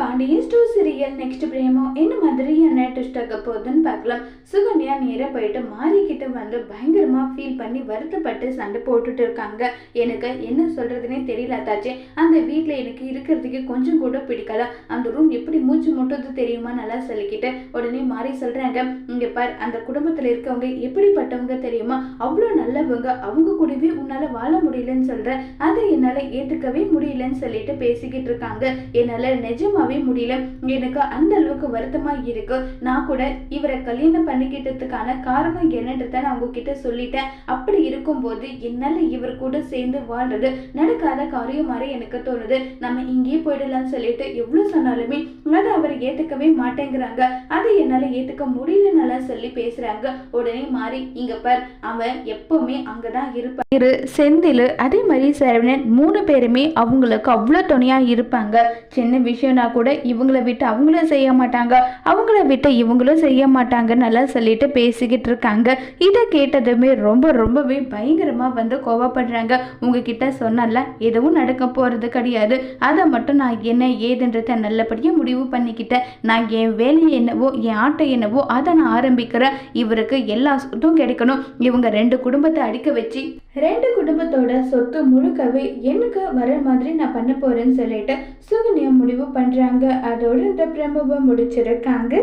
Pandian stores serial next promo என்ன மாதிரியான test ஆக போகுதுன்னு பார்க்கலாம். சுகன்யா நேராக போயிட்டு மாறிக்கிட்ட வந்து பயங்கரமாக ஃபீல் பண்ணி வருத்தப்பட்டு சண்டை போட்டுட்டு இருக்காங்க. எனக்கு என்ன சொல்கிறதுனே தெரியல தாச்சே அந்த வீட்டில் எனக்கு இருக்கிறதுக்கு கொஞ்சம் கூட பிடிக்கல. அந்த ரூம் எப்படி மூச்சு முட்டுறது தெரியுமா நல்லா சொல்லிக்கிட்டு உடனே மாறி சொல்கிறாங்க இங்கே பார் அந்த குடும்பத்தில் இருக்கவங்க எப்படிப்பட்டவங்க தெரியுமா? அவ்வளோ நல்லவங்க அவங்க கூடவே உன்னால் வாழ முடியலன்னு சொல்கிற அதை என்னால் ஏற்றுக்கவே முடியலன்னு சொல்லிட்டு பேசிக்கிட்டு இருக்காங்க. என்னால் நிஜமாவே முடியல. எனக்கு அந்த அளவுக்கு வருத்தமா இருக்கு. நான் கூட இவரை கல்யாணம் பண்ணிக்கிட்டதுக்கான காரணம் என்னன்றத நான் உங்ககிட்ட சொல்லிட்டேன். அப்படி இருக்கும்போது என்னால இவர் கூட சேர்ந்து வாழ்றது நடக்காத காரியம் மாதிரி எனக்கு தோணுது. நம்ம இங்கேயே போயிடலாம்னு சொல்லிட்டு எவ்வளவு சொன்னாலுமே அதை அவர் ஏத்துக்கவே மாட்டேங்கிறாங்க. அதை என்னால ஏத்துக்க முடியலனால சொல்லி பேசுறாங்க. உடனே மாறி இங்க பார் அவன் எப்பவுமே அங்கதான் இருப்பான் இரு செந்தில் அதே மாதிரி சரவணன் மூணு பேருமே அவங்களுக்கு அவ்வளோ துணையா இருப்பாங்க. சின்ன விஷயம்னா கூட கூட இவங்கள விட்டு அவங்களும் செய்ய மாட்டாங்க. அவங்கள விட்டு இவங்களும் செய்ய மாட்டாங்க நல்லா சொல்லிட்டு பேசிக்கிட்டு இருக்காங்க. இதை கேட்டதுமே ரொம்ப ரொம்பவே பயங்கரமாக வந்து கோவப்படுறாங்க. உங்ககிட்ட சொன்னால எதுவும் நடக்க போகிறது கிடையாது. அதை மட்டும் நான் என்ன ஏதுன்றதை நல்லபடியாக முடிவு பண்ணிக்கிட்டேன். நான் என் வேலையை என்னவோ என் ஆட்டை என்னவோ அதை நான் ஆரம்பிக்கிறேன். இவருக்கு எல்லா சொத்தும் கிடைக்கணும். இவங்க ரெண்டு குடும்பத்தை அடிக்க வச்சு ரெண்டு குடும்பத்தோட சொத்து முழுக்கவே எனக்கு வர மாதிரி நான் பண்ண போறேன்னு சொல்லிட்டு சுகன்யா முடிவு பண்றாங்க. முடிச்சிருக்காங்க அதோட இந்த பிரமுவை முடிச்சிருக்காங்க.